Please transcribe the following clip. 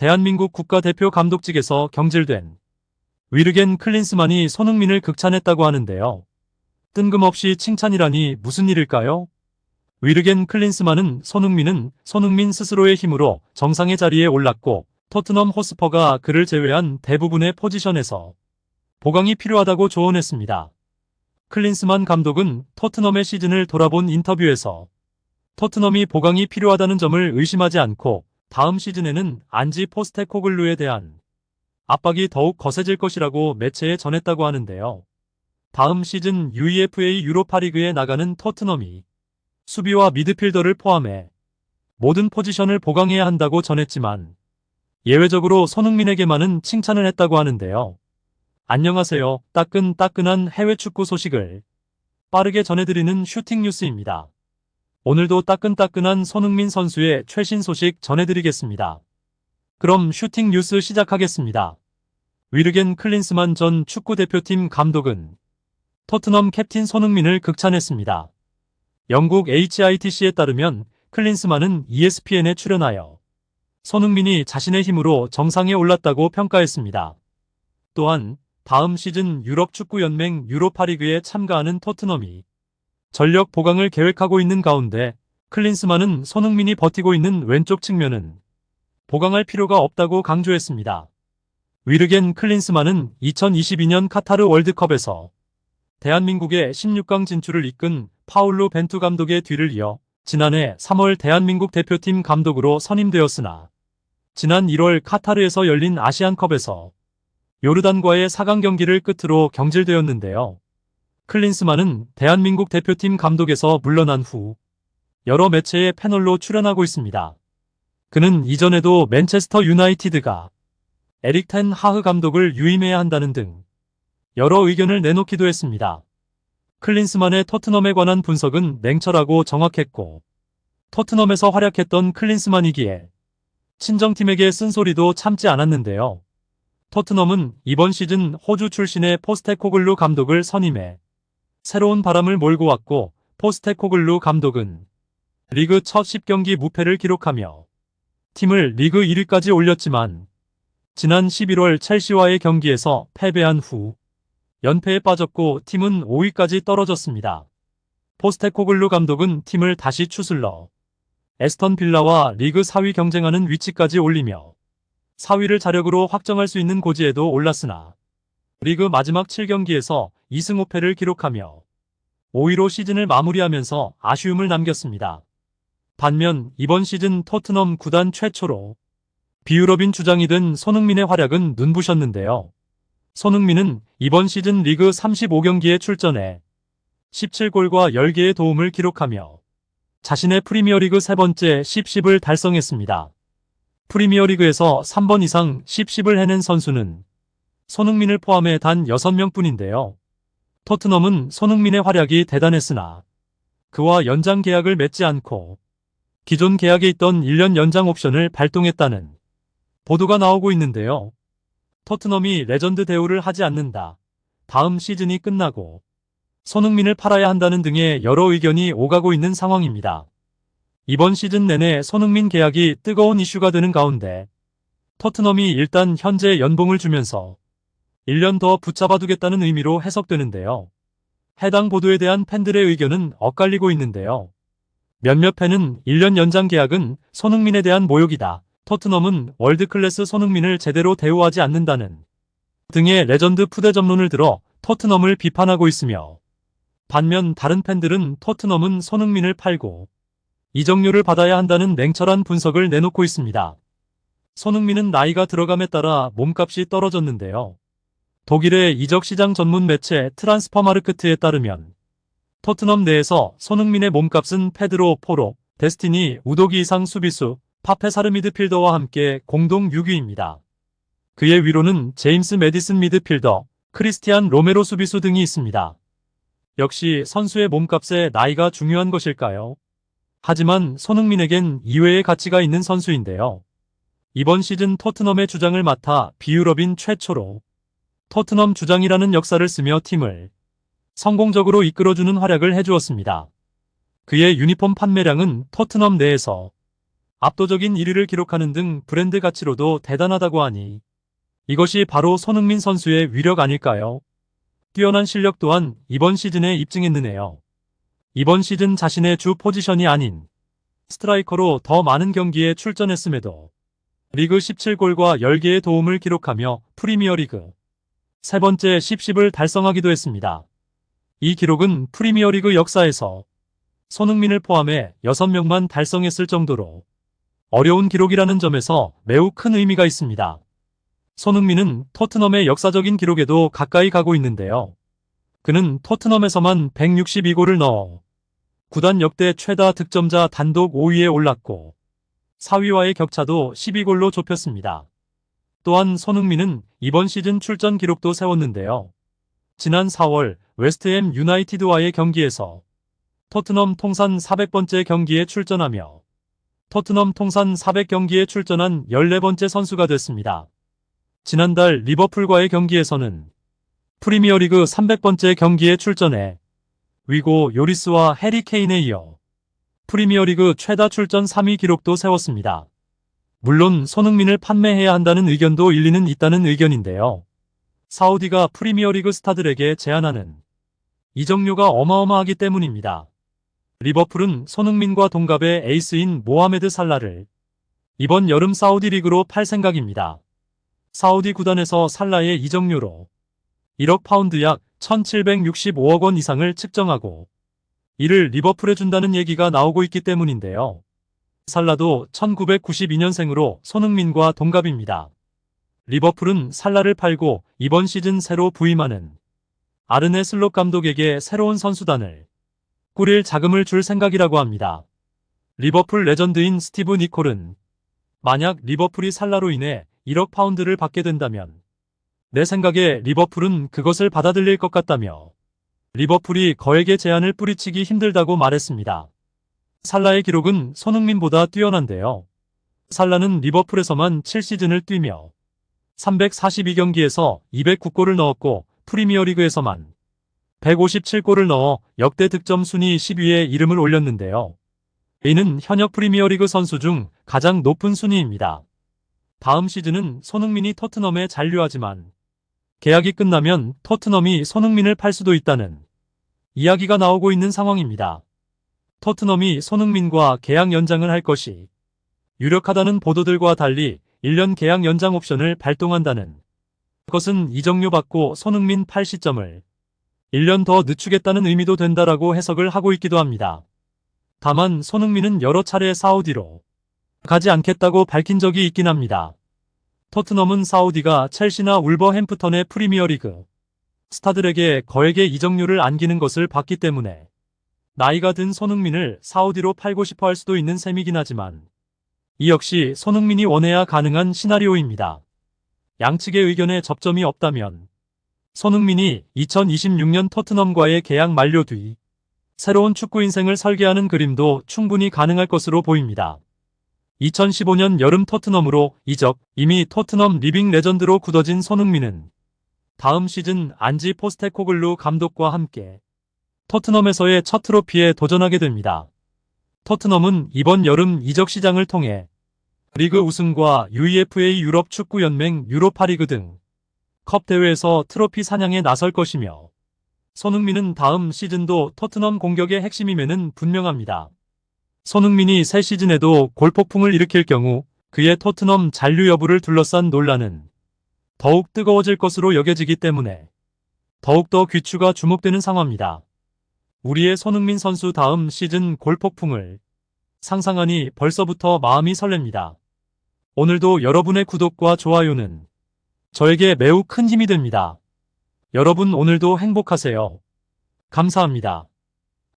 대한민국 국가대표 감독직에서 경질된 위르겐 클린스만이 손흥민을 극찬했다고 하는데요. 뜬금없이 칭찬이라니 무슨 일일까요? 위르겐 클린스만은 손흥민은 손흥민 스스로의 힘으로 정상의 자리에 올랐고 토트넘 호스퍼가 그를 제외한 대부분의 포지션에서 보강이 필요하다고 조언했습니다. 클린스만 감독은 토트넘의 시즌을 돌아본 인터뷰에서 토트넘이 보강이 필요하다는 점을 의심하지 않고 다음 시즌에는 안지 포스테코글루에 대한 압박이 더욱 거세질 것이라고 매체에 전했다고 하는데요. 다음 시즌 UEFA 유로파리그에 나가는 토트넘이 수비와 미드필더를 포함해 모든 포지션을 보강해야 한다고 전했지만 예외적으로 손흥민에게만은 칭찬을 했다고 하는데요. 안녕하세요. 따끈따끈한 해외 축구 소식을 빠르게 전해드리는 슈팅 뉴스입니다. 오늘도 따끈따끈한 손흥민 선수의 최신 소식 전해드리겠습니다. 그럼 슈팅 뉴스 시작하겠습니다. 위르겐 클린스만 전 축구대표팀 감독은 토트넘 캡틴 손흥민을 극찬했습니다. 영국 HITC에 따르면 클린스만은 ESPN에 출연하여 손흥민이 자신의 힘으로 정상에 올랐다고 평가했습니다. 또한 다음 시즌 유럽 축구연맹 유로파리그에 참가하는 토트넘이 전력 보강을 계획하고 있는 가운데 클린스만은 손흥민이 버티고 있는 왼쪽 측면은 보강할 필요가 없다고 강조했습니다. 위르겐 클린스만은 2022년 카타르 월드컵에서 대한민국의 16강 진출을 이끈 파울루 벤투 감독의 뒤를 이어 지난해 3월 대한민국 대표팀 감독으로 선임되었으나 지난 1월 카타르에서 열린 아시안컵에서 요르단과의 4강 경기를 끝으로 경질되었는데요. 클린스만은 대한민국 대표팀 감독에서 물러난 후 여러 매체의 패널로 출연하고 있습니다. 그는 이전에도 맨체스터 유나이티드가 에릭 텐 하흐 감독을 유임해야 한다는 등 여러 의견을 내놓기도 했습니다. 클린스만의 토트넘에 관한 분석은 냉철하고 정확했고 토트넘에서 활약했던 클린스만이기에 친정팀에게 쓴소리도 참지 않았는데요. 토트넘은 이번 시즌 호주 출신의 포스테코글루 감독을 선임해 새로운 바람을 몰고 왔고 포스테코글루 감독은 리그 첫 10경기 무패를 기록하며 팀을 리그 1위까지 올렸지만 지난 11월 첼시와의 경기에서 패배한 후 연패에 빠졌고 팀은 5위까지 떨어졌습니다. 포스테코글루 감독은 팀을 다시 추슬러 에스턴 빌라와 리그 4위 경쟁하는 위치까지 올리며 4위를 자력으로 확정할 수 있는 고지에도 올랐으나 리그 마지막 7경기에서 2승 5패를 기록하며 5위로 시즌을 마무리하면서 아쉬움을 남겼습니다. 반면 이번 시즌 토트넘 구단 최초로 비유럽인 주장이 된 손흥민의 활약은 눈부셨는데요. 손흥민은 이번 시즌 리그 35경기에 출전해 17골과 10개의 도움을 기록하며 자신의 프리미어리그 세 번째 10십을 달성했습니다. 프리미어리그에서 3번 이상 10십을 해낸 선수는 손흥민을 포함해 단 6명뿐인데요. 토트넘은 손흥민의 활약이 대단했으나 그와 연장 계약을 맺지 않고 기존 계약에 있던 1년 연장 옵션을 발동했다는 보도가 나오고 있는데요. 토트넘이 레전드 대우를 하지 않는다. 다음 시즌이 끝나고 손흥민을 팔아야 한다는 등의 여러 의견이 오가고 있는 상황입니다. 이번 시즌 내내 손흥민 계약이 뜨거운 이슈가 되는 가운데 토트넘이 일단 현재 연봉을 주면서 1년 더 붙잡아두겠다는 의미로 해석되는데요. 해당 보도에 대한 팬들의 의견은 엇갈리고 있는데요. 몇몇 팬은 1년 연장 계약은 손흥민에 대한 모욕이다. 토트넘은 월드클래스 손흥민을 제대로 대우하지 않는다는 등의 레전드 푸대접론을 들어 토트넘을 비판하고 있으며 반면 다른 팬들은 토트넘은 손흥민을 팔고 이적료를 받아야 한다는 냉철한 분석을 내놓고 있습니다. 손흥민은 나이가 들어감에 따라 몸값이 떨어졌는데요. 독일의 이적 시장 전문 매체 트란스퍼마르크트에 따르면 토트넘 내에서 손흥민의 몸값은 페드로 포로, 데스티니, 우도기 이상 수비수, 파페사르 미드필더와 함께 공동 6위입니다. 그의 위로는 제임스 메디슨 미드필더, 크리스티안 로메로 수비수 등이 있습니다. 역시 선수의 몸값에 나이가 중요한 것일까요? 하지만 손흥민에겐 이외의 가치가 있는 선수인데요. 이번 시즌 토트넘의 주장을 맡아 비유럽인 최초로 토트넘 주장이라는 역사를 쓰며 팀을 성공적으로 이끌어주는 활약을 해주었습니다. 그의 유니폼 판매량은 토트넘 내에서 압도적인 1위를 기록하는 등 브랜드 가치로도 대단하다고 하니 이것이 바로 손흥민 선수의 위력 아닐까요? 뛰어난 실력 또한 이번 시즌에 입증했느네요. 이번 시즌 자신의 주 포지션이 아닌 스트라이커로 더 많은 경기에 출전했음에도 리그 17골과 10개의 도움을 기록하며 프리미어리그 세 번째 10십을 달성하기도 했습니다. 이 기록은 프리미어리그 역사에서 손흥민을 포함해 6명만 달성했을 정도로 어려운 기록이라는 점에서 매우 큰 의미가 있습니다. 손흥민은 토트넘의 역사적인 기록에도 가까이 가고 있는데요. 그는 토트넘에서만 162골을 넣어 구단 역대 최다 득점자 단독 5위에 올랐고 4위와의 격차도 12골로 좁혔습니다. 또한 손흥민은 이번 시즌 출전 기록도 세웠는데요. 지난 4월 웨스트햄 유나이티드와의 경기에서 토트넘 통산 400번째 경기에 출전하며 토트넘 통산 400경기에 출전한 14번째 선수가 됐습니다. 지난달 리버풀과의 경기에서는 프리미어리그 300번째 경기에 출전해 위고 요리스와 해리 케인에 이어 프리미어리그 최다 출전 3위 기록도 세웠습니다. 물론 손흥민을 판매해야 한다는 의견도 일리는 있다는 의견인데요. 사우디가 프리미어리그 스타들에게 제안하는 이적료가 어마어마하기 때문입니다. 리버풀은 손흥민과 동갑의 에이스인 모하메드 살라를 이번 여름 사우디 리그로 팔 생각입니다. 사우디 구단에서 살라의 이적료로 1억 파운드 약 1765억 원 이상을 측정하고 이를 리버풀에 준다는 얘기가 나오고 있기 때문인데요. 살라도 1992년생으로 손흥민과 동갑입니다. 리버풀은 살라를 팔고 이번 시즌 새로 부임하는 아르네 슬롯 감독에게 새로운 선수단을 꾸릴 자금을 줄 생각이라고 합니다. 리버풀 레전드인 스티브 니콜은 만약 리버풀이 살라로 인해 1억 파운드를 받게 된다면 내 생각에 리버풀은 그것을 받아들일 것 같다며 리버풀이 거액의 제한을 뿌리치기 힘들다고 말했습니다. 살라의 기록은 손흥민보다 뛰어난데요. 살라는 리버풀에서만 7시즌을 뛰며 342경기에서 209골을 넣었고 프리미어리그에서만 157골을 넣어 역대 득점 순위 10위에 이름을 올렸는데요. 이는 현역 프리미어리그 선수 중 가장 높은 순위입니다. 다음 시즌은 손흥민이 토트넘에 잔류하지만 계약이 끝나면 토트넘이 손흥민을 팔 수도 있다는 이야기가 나오고 있는 상황입니다. 토트넘이 손흥민과 계약 연장을 할 것이 유력하다는 보도들과 달리 1년 계약 연장 옵션을 발동한다는 그것은 이적료 받고 손흥민 팔 시점을 1년 더 늦추겠다는 의미도 된다라고 해석을 하고 있기도 합니다. 다만 손흥민은 여러 차례 사우디로 가지 않겠다고 밝힌 적이 있긴 합니다. 토트넘은 사우디가 첼시나 울버햄프턴의 프리미어리그 스타들에게 거액의 이적료를 안기는 것을 봤기 때문에 나이가 든 손흥민을 사우디로 팔고 싶어 할 수도 있는 셈이긴 하지만 이 역시 손흥민이 원해야 가능한 시나리오입니다. 양측의 의견에 접점이 없다면 손흥민이 2026년 토트넘과의 계약 만료 뒤 새로운 축구 인생을 설계하는 그림도 충분히 가능할 것으로 보입니다. 2015년 여름 토트넘으로 이적, 이미 토트넘 리빙 레전드로 굳어진 손흥민은 다음 시즌 안지 포스테코글루 감독과 함께 토트넘에서의 첫 트로피에 도전하게 됩니다. 토트넘은 이번 여름 이적 시장을 통해 리그 우승과 UEFA 유럽 축구 연맹 유로파리그 등 컵 대회에서 트로피 사냥에 나설 것이며 손흥민은 다음 시즌도 토트넘 공격의 핵심임에는 분명합니다. 손흥민이 새 시즌에도 골폭풍을 일으킬 경우 그의 토트넘 잔류 여부를 둘러싼 논란은 더욱 뜨거워질 것으로 여겨지기 때문에 더욱더 귀추가 주목되는 상황입니다. 우리의 손흥민 선수 다음 시즌 골폭풍을 상상하니 벌써부터 마음이 설렙니다. 오늘도 여러분의 구독과 좋아요는 저에게 매우 큰 힘이 됩니다. 여러분 오늘도 행복하세요. 감사합니다.